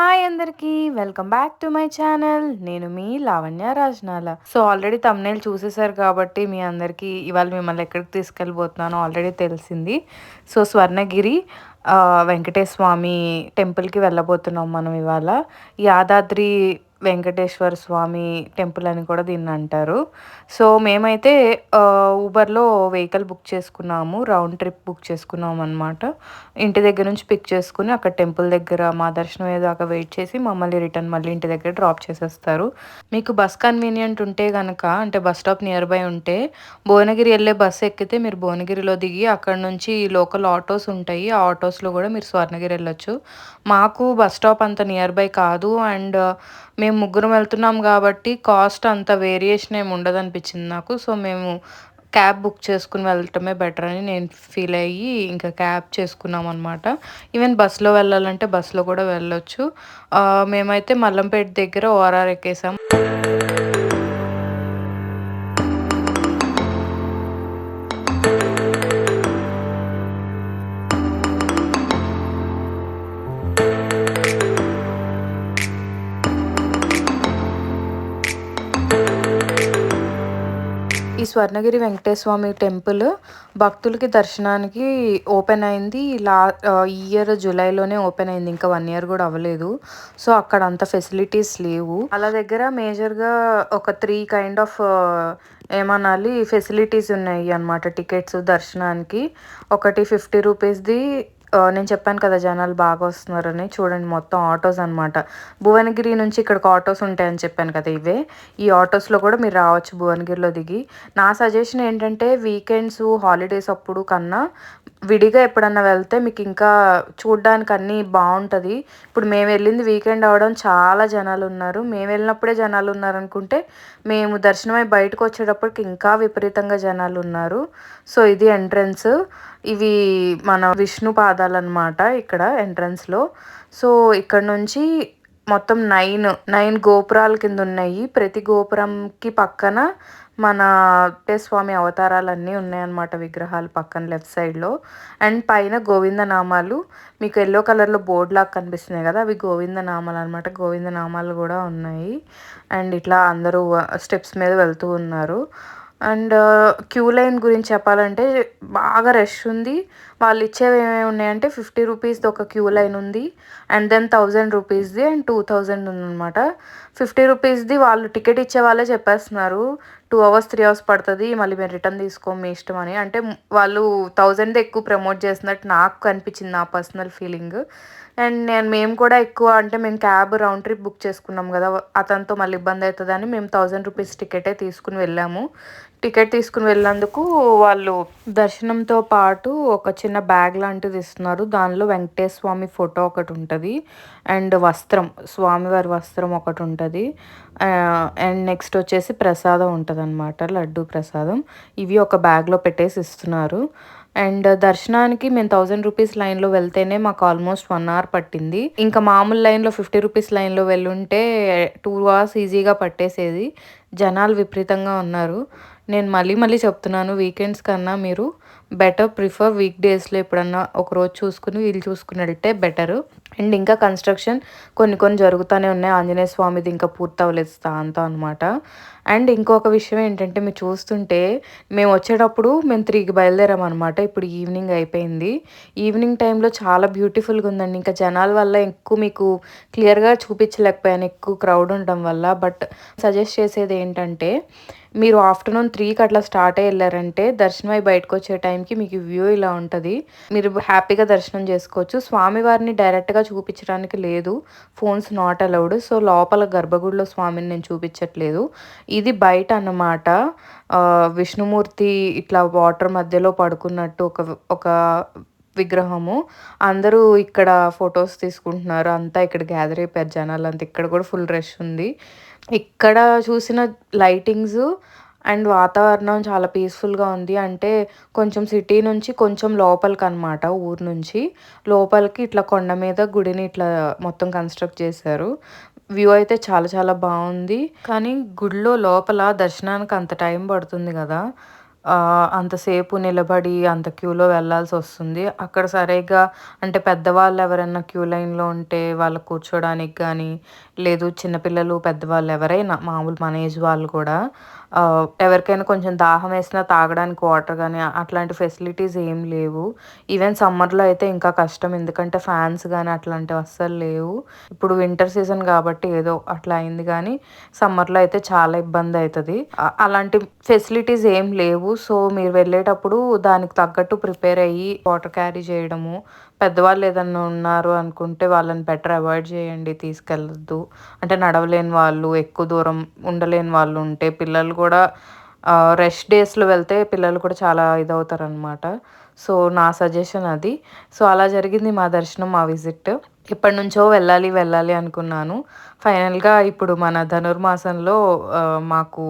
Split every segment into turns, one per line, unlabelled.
Hi అందరికీ welcome back to my channel. నేను మీ Lavanya Rajanala. So already thumbnail చూసేసారు కాబట్టి మీ అందరికీ ఇవాళ మిమ్మల్ని ఎక్కడికి తీసుకెళ్ళిపోతున్నానో ఆల్రెడీ తెలిసింది. సో స్వర్ణగిరి వెంకటేశ్వమి టెంపుల్కి వెళ్ళబోతున్నాం మనం ఇవాళ. యాదాద్రి వెంకటేశ్వర స్వామి టెంపుల్ అని కూడా దీన్ని అంటారు. సో మేమైతే ఊబర్లో వెహికల్ బుక్ చేసుకున్నాము. రౌండ్ ట్రిప్ బుక్ చేసుకున్నాం అనమాట ఇంటి దగ్గర నుంచి పిక్ చేసుకుని అక్కడ టెంపుల్ దగ్గర మా దర్శనం అయ్యేదాకా వెయిట్ చేసి మమ్మల్ని రిటర్న్ మళ్ళీ ఇంటి దగ్గర డ్రాప్ చేసేస్తారు. మీకు బస్ కన్వీనియంట్ ఉంటే కనుక అంటే బస్ స్టాప్ నియర్ బై ఉంటే భువనగిరి వెళ్ళే బస్సు ఎక్కితే మీరు భువనగిరిలో దిగి అక్కడ నుంచి లోకల్ ఆటోస్ ఉంటాయి. ఆ ఆటోస్లో కూడా మీరు స్వర్ణగిరి వెళ్ళొచ్చు. మాకు బస్ స్టాప్ అంత నియర్ బై కాదు. అండ్ మేము మేము ముగ్గురం వెళ్తున్నాం కాబట్టి కాస్ట్ అంత వేరియేషన్ ఏమి ఉండదు అనిపించింది నాకు. సో మేము క్యాబ్ బుక్ చేసుకుని వెళ్ళటమే బెటర్ అని నేను ఫీల్ అయ్యి ఇంకా క్యాబ్ చేసుకున్నాం అనమాట ఈవెన్ బస్సులో వెళ్ళాలంటే బస్సులో కూడా వెళ్ళొచ్చు. మేమైతే మల్లంపేట దగ్గర ఓఆర్ఆర్ ఎక్కేసాం. స్వర్ణగిరి వెంకటేశ్వమి టెంపుల్ భక్తులకి దర్శనానికి ఓపెన్ అయింది. లా ఈ ఇయర్ జూలైలోనే ఓపెన్ అయింది. ఇంకా వన్ ఇయర్ కూడా అవ్వలేదు. సో అక్కడ అంత ఫెసిలిటీస్ లేవు. అలా దగ్గర మేజర్గా ఒక త్రీ కైండ్ ఆఫ్ ఏమనాలి ఫెసిలిటీస్ ఉన్నాయి అన్నమాట టికెట్స్ దర్శనానికి. ఒకటి ఫిఫ్టీ రూపీస్ది నేను చెప్పాను కదా జనాలు బాగా వస్తున్నారని. చూడండి మొత్తం ఆటోస్ అనమాట భువనగిరి నుంచి ఇక్కడికి ఆటోస్ ఉంటాయని చెప్పాను కదా ఇవే. ఈ ఆటోస్లో కూడా మీరు రావచ్చు భువనగిరిలో దిగి. నా సజెషన్ ఏంటంటే వీకెండ్స్ హాలిడేస్ అప్పుడు కన్నా విడిగా ఎప్పుడన్నా వెళ్తే మీకు ఇంకా చూడడానికి అన్నీ బాగుంటుంది. ఇప్పుడు మేము వెళ్ళింది వీకెండ్ అవడం చాలా జనాలు ఉన్నారు. మేము వెళ్ళినప్పుడే జనాలు ఉన్నారు అనుకుంటే మేము దర్శనమై బయటకు వచ్చేటప్పటికి ఇంకా విపరీతంగా జనాలు ఉన్నారు. సో ఇది ఎంట్రన్స్. ఇవి మన విష్ణు పాదాలు అనమాట ఇక్కడ ఎంట్రన్స్లో. సో ఇక్కడ నుంచి మొత్తం నైన్ నైన్ గోపురాల కింద ఉన్నాయి ప్రతి గోపురంకి పక్కన మన స్వామి అవతారాలన్నీ ఉన్నాయన్నమాట విగ్రహాలు పక్కన లెఫ్ట్ సైడ్లో. అండ్ పైన గోవింద నామాలు మీకు ఎల్లో కలర్లో బోర్డ్ లాగా కనిపిస్తున్నాయి కదా అవి గోవింద నామాలు అనమాట గోవింద నామాలు కూడా ఉన్నాయి. అండ్ ఇట్లా అందరూ స్టెప్స్ మీద వెళ్తూ ఉన్నారు. అండ్ క్యూ లైన్ గురించి చెప్పాలంటే బాగా రష్ ఉంది. వాళ్ళు ఇచ్చేవి ఏమేమి ఉన్నాయంటే ఫిఫ్టీ రూపీస్ది ఒక క్యూ లైన్ ఉంది అండ్ దెన్ థౌజండ్ రూపీస్ది అండ్ టూ థౌజండ్ ఉందన్నమాట. ఫిఫ్టీ రూపీస్ది వాళ్ళు టికెట్ ఇచ్చే వాళ్ళే చెప్పేస్తున్నారు. టూ అవర్స్ త్రీ అవర్స్ పడుతుంది మళ్ళీ మేము రిటర్న్ తీసుకో మీ ఇష్టం అని. అంటే వాళ్ళు థౌజండ్ ఎక్కువ ప్రమోట్ చేస్తున్నట్టు నాకు కనిపించింది నా పర్సనల్ ఫీలింగ్. అండ్ నేను మేము కూడా ఎక్కువ అంటే మేము క్యాబ్ రౌండ్ ట్రిప్ బుక్ చేసుకున్నాం కదా అతనితో మళ్ళీ ఇబ్బంది అవుతుందని మేము థౌజండ్ రూపీస్ టికెటే తీసుకుని వెళ్ళాము. టికెట్ తీసుకుని వెళ్ళినందుకు వాళ్ళు దర్శనంతో పాటు ఒక చిన్న బ్యాగ్ లాంటిది ఇస్తున్నారు. దానిలో వెంకటేశ్వర స్వామి ఫోటో ఒకటి ఉంటుంది. అండ్ వస్త్రం స్వామివారి వస్త్రం ఒకటి ఉంటుంది. అండ్ నెక్స్ట్ వచ్చేసి ప్రసాదం ఉంటుంది. ఉంటుందన్నమాట లడ్డు ప్రసాదం. ఇవి ఒక బ్యాగ్లో పెట్టేసి ఇస్తున్నారు. అండ్ దర్శనానికి మేము థౌజండ్ రూపీస్ లైన్లో వెళ్తేనే మాకు ఆల్మోస్ట్ వన్ అవర్ పట్టింది. ఇంకా మామూలు లైన్లో ఫిఫ్టీ రూపీస్ లైన్లో వెళ్ళుంటే టూ అవర్స్ ఈజీగా పట్టేసేది. జనాలు విపరీతంగా ఉన్నారు. నేను మళ్ళీ మళ్ళీ చెప్తున్నాను వీకెండ్స్ కన్నా మీరు బెటర్ ప్రిఫర్ వీక్ డేస్లో ఎప్పుడన్నా ఒక రోజు చూసుకుని వీళ్ళు చూసుకుని వెళ్తే బెటర్. అండ్ ఇంకా కన్స్ట్రక్షన్ కొన్ని కొన్ని జరుగుతూనే ఉన్నాయి. ఆంజనేయ స్వామిది ఇంకా పూర్తి అవ్వలేదు అంతా అనమాట అండ్ ఇంకొక విషయం ఏంటంటే మీరు చూస్తుంటే మేము వచ్చేటప్పుడు మేము త్రీకి బయలుదేరాం అనమాట ఇప్పుడు ఈవినింగ్ అయిపోయింది. ఈవినింగ్ టైంలో చాలా బ్యూటిఫుల్గా ఉందండి. ఇంకా జనాల వల్ల ఎక్కువ మీకు క్లియర్గా చూపించలేకపోయాను. ఎక్కువ క్రౌడ్ ఉండడం వల్ల. బట్ సజెస్ట్ చేసేది ఏంటంటే మీరు ఆఫ్టర్నూన్ త్రీకి అట్లా స్టార్ట్ అయ్యి వెళ్ళారంటే దర్శనం అయి బయటకు వచ్చే టైంకి మీకు వ్యూ ఇలా ఉంటుంది. మీరు హ్యాపీగా దర్శనం చేసుకోవచ్చు. స్వామివారిని డైరెక్ట్గా చూపించడానికి లేదు. ఫోన్స్ నాట్ అలౌడ్ సో లోపల గర్భగుడిలో స్వామిని నేను చూపించట్లేదు. ఇది బయట అన్నమాట. విష్ణుమూర్తి ఇట్లా వాటర్ మధ్యలో పడుకున్నట్టు ఒక ఒక విగ్రహము. అందరూ ఇక్కడ ఫొటోస్ తీసుకుంటున్నారు. అంతా ఇక్కడ గ్యాదర్ అయిపోయారు జనాలు అంతా ఇక్కడ కూడా ఫుల్ రష్ ఉంది. ఇక్కడ చూసిన లైటింగ్స్ అండ్ వాతావరణం చాలా పీస్ఫుల్గా ఉంది. అంటే కొంచెం సిటీ నుంచి కొంచెం లోపలికి అనమాట ఊరు నుంచి. లోపలికి ఇట్లా కొండ మీద గుడిని ఇట్లా మొత్తం కన్స్ట్రక్ట్ చేశారు. వ్యూ అయితే చాలా చాలా బాగుంది. కానీ గుడిలో లోపల దర్శనానికి అంత టైం పడుతుంది కదా. అంతసేపు నిలబడి అంత క్యూలో వెళ్ళాల్సి వస్తుంది అక్కడ సరిగ్గా అంటే పెద్దవాళ్ళు ఎవరైనా క్యూ లైన్‌లో ఉంటే వాళ్ళు కూర్చోడానికి కానీ లేదు చిన్నపిల్లలు పెద్దవాళ్ళు ఎవరైనా మామూలు మన ఏజ్ వాళ్ళు కూడా ఎవరికైనా కొంచెం దాహం వేసినా తాగడానికి వాటర్ కానీ అట్లాంటి ఫెసిలిటీస్ ఏం లేవు. ఈవెన్ సమ్మర్‌లో అయితే ఇంకా కష్టం. ఎందుకంటే ఫ్యాన్స్ కానీ అట్లాంటివి అస్సలు లేవు. ఇప్పుడు వింటర్ సీజన్ కాబట్టి ఏదో అట్లా అయింది కానీ సమ్మర్‌లో అయితే చాలా ఇబ్బంది అవుతుంది అలాంటి ఫెసిలిటీస్ ఏం లేవు. సో, మీరు వెళ్ళేటప్పుడు దానికి తగ్గట్టు ప్రిపేర్ అయ్యి వాటర్ క్యారీ చేయడము, పెద్దవాళ్ళు ఏదన్నా ఉన్నారు అనుకుంటే వాళ్ళని బెటర్ అవాయిడ్ చేయండి. తీసుకెళ్ళద్దు అంటే నడవలేని వాళ్ళు, ఎక్కువ దూరం ఉండలేని వాళ్ళు ఉంటే పిల్లలు కూడా రెస్ట్ డేస్‌లో వెళ్తే పిల్లలు కూడా చాలా ఇదవుతారనమాట. సో, నా సజెషన్ అది. సో, అలా జరిగింది మా దర్శనం, మా విజిట్. ఎప్పటి నుంచో వెళ్ళాలి, వెళ్ళాలి అనుకున్నాను. ఫైనల్‌గా ఇప్పుడు మన ధనుర్మాసంలో మాకు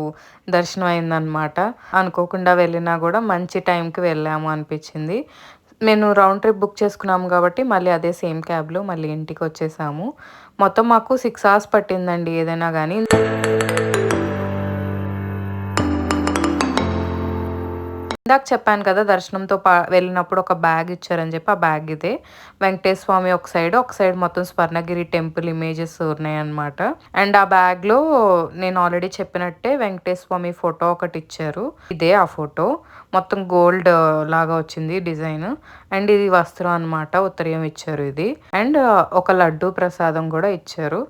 దర్శనం అయిందనమాట. అనుకోకుండా వెళ్ళినా కూడా మంచి టైంకి వెళ్ళాము అనిపించింది నేను రౌండ్ ట్రిప్ బుక్ చేసుకున్నాము కాబట్టి మళ్ళీ అదే సేమ్ క్యాబ్‌లో మళ్ళీ ఇంటికి వచ్చేసాము మొత్తం మాకు సిక్స్ అవర్స్ పట్టిందండి ఏదైనా కానీ ఇందాక చెప్పాను కదా! దర్శనంతో పా వెళ్ళినప్పుడు ఒక బ్యాగ్ ఇచ్చారని చెప్పి, ఆ బ్యాగ్ ఇదే. వెంకటేశ్వర స్వామి ఒక సైడ్, ఒక సైడ్ మొత్తం స్వర్ణగిరి టెంపుల్ ఇమేజెస్ ఉన్నాయన్నమాట. అండ్ ఆ బ్యాగ్‌లో నేను ఆల్రెడీ చెప్పినట్టే వెంకటేశ్వర స్వామి ఫోటో ఒకటి ఇచ్చారు. ఇదే ఆ ఫోటో. మొత్తం గోల్డ్ లాగా వచ్చింది డిజైన్. అండ్ ఇది వస్త్రం అనమాట. ఉత్తరీయం ఇచ్చారు ఇది. అండ్ ఒక లడ్డు ప్రసాదం కూడా ఇచ్చారు.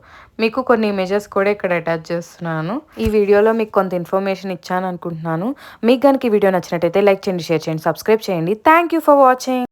మీకు కొన్ని ఇమేజెస్ కూడా ఇక్కడ అటాచ్ చేస్తున్నాను. ఈ వీడియోలో మీకు కొంత ఇన్ఫర్మేషన్ ఇచ్చాను అనుకుంటున్నాను. మీకు కనుక ఈ వీడియో నచ్చినట్టయితే లైక్ చేయండి, షేర్ చేయండి, సబ్స్క్రైబ్ చేయండి. Thank you for watching.